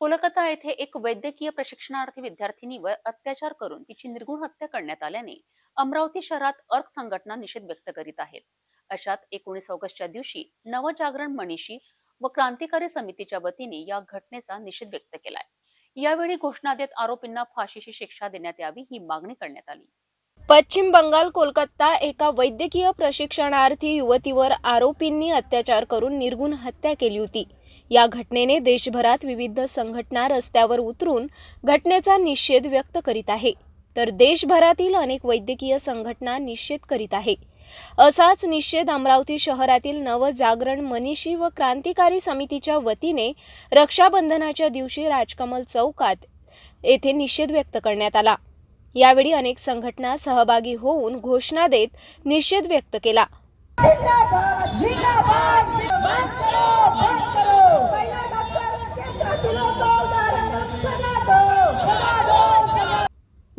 कोलकाता येथे एक वैद्यकीय प्रशिक्षणार्थी विद्यार्थिनीवर अत्याचार करून तिची निर्गुण हत्या करण्यात आल्याने अमरावती शहरात अर्क संघटना निषेध व्यक्त करीत आहेत. अशात एकोणीस ऑगस्टच्या दिवशी नवजागरण मनीषी व क्रांतिकारी समितीच्या वतीने या घटनेचा निषेध व्यक्त केलाय. यावेळी घोषणा देत आरोपींना फाशीची शिक्षा देण्यात यावी ही मागणी करण्यात आली. पश्चिम बंगाल कोलकाता एका वैद्यकीय प्रशिक्षणार्थी युवतीवर आरोपींनी अत्याचार करून निर्गुण हत्या केली होती. या घटनेने देशभरात विविध संघटना रस्त्यावर उतरून घटनेचा निषेध व्यक्त करीत आहे. तर देशभरातील अनेक वैद्यकीय संघटना निषेध करीत आहे. असाच निषेध अमरावती शहरातील नवजागरण मनीषी व क्रांतिकारी समितीच्या वतीने रक्षाबंधनाच्या दिवशी राजकमल चौकात येथे निषेध व्यक्त करण्यात आला. यावेळी अनेक संघटना सहभागी होऊन घोषणा देत निषेध व्यक्त केला.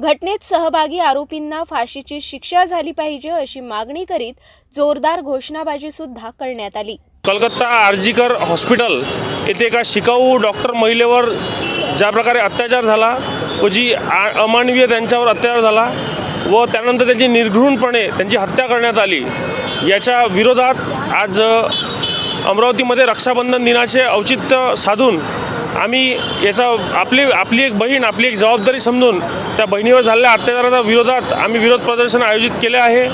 घटनेत सहभागी आरोपींना फाशीची शिक्षा झाली पाहिजे अशी मागणी करीत जोरदार घोषणाबाजी सुद्धा करण्यात आली. कलकत्ता आर्जीकर हॉस्पिटल येथे एका शिकाऊ डॉक्टर महिलेवर ज्या प्रकारे अत्याचार झाला व जी आ- अमानवीय त्यांच्यावर अत्याचार झाला व त्यानंतर त्यांची निर्घृणपणे त्यांची हत्या करण्यात आली याच्या विरोधात आज अमरावतीमध्ये रक्षाबंधन दिनाचे औचित्य साधून आम्ही याचा आपली आपली एक बहीण आपली एक जबाबदारी समजून त्या बहिणीवर झालेल्या अत्याचाराच्या विरोधात आम्ही विरोध प्रदर्शन आयोजित केले आहे.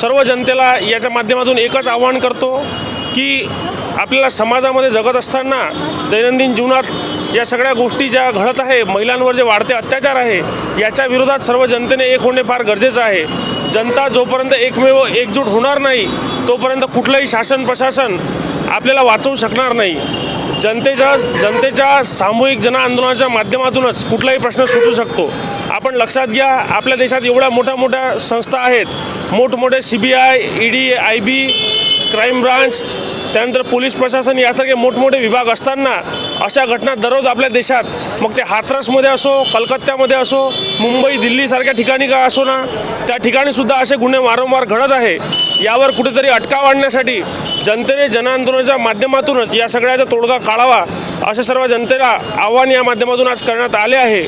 सर्व जनतेला याच्या माध्यमातून एकच आव्हान करतो की आपल्याला समाजामध्ये जगत असताना दैनंदिन जीवनात या सगळ्या गोष्टी ज्या घडत आहे महिलांवर जे वाढते अत्याचार आहे याच्या विरोधात सर्व जनतेने एक होणे फार गरजेचं आहे. जनता जोपर्यंत एकमेव एकजूट होणार नाही तोपर्यंत कुठलंही शासन प्रशासन आपल्याला वाचवू शकणार नाही. जनतेच्या जनतेच्या सामूहिक जनआंदोलनाच्या माध्यमातूनच कुठलाही प्रश्न सुटू शकतो. आपण लक्षात घ्या आपल्या देशात एवढ्या मोठ्या मोठ्या संस्था आहेत. मोठमोठे C B I E D I B crime branch त्यानंतर पोलीस प्रशासन यासारखे मोठमोठे विभाग असताना अशा घटना दररोज आपल्या देशात. मग ते हाथरसमध्ये असो कलकत्त्यामध्ये असो मुंबई दिल्लीसारख्या ठिकाणी का असो ना त्या ठिकाणी सुद्धा असे गुन्हे वारंवार घडत आहे. यावर कुठेतरी अटकाव आणण्यासाठी जनतेने जनआंदोलनाच्या माध्यमातूनच या सगळ्याचा तोडगा काढावा असे सर्व जनतेला आव्हान या माध्यमातून आज करण्यात आले आहे.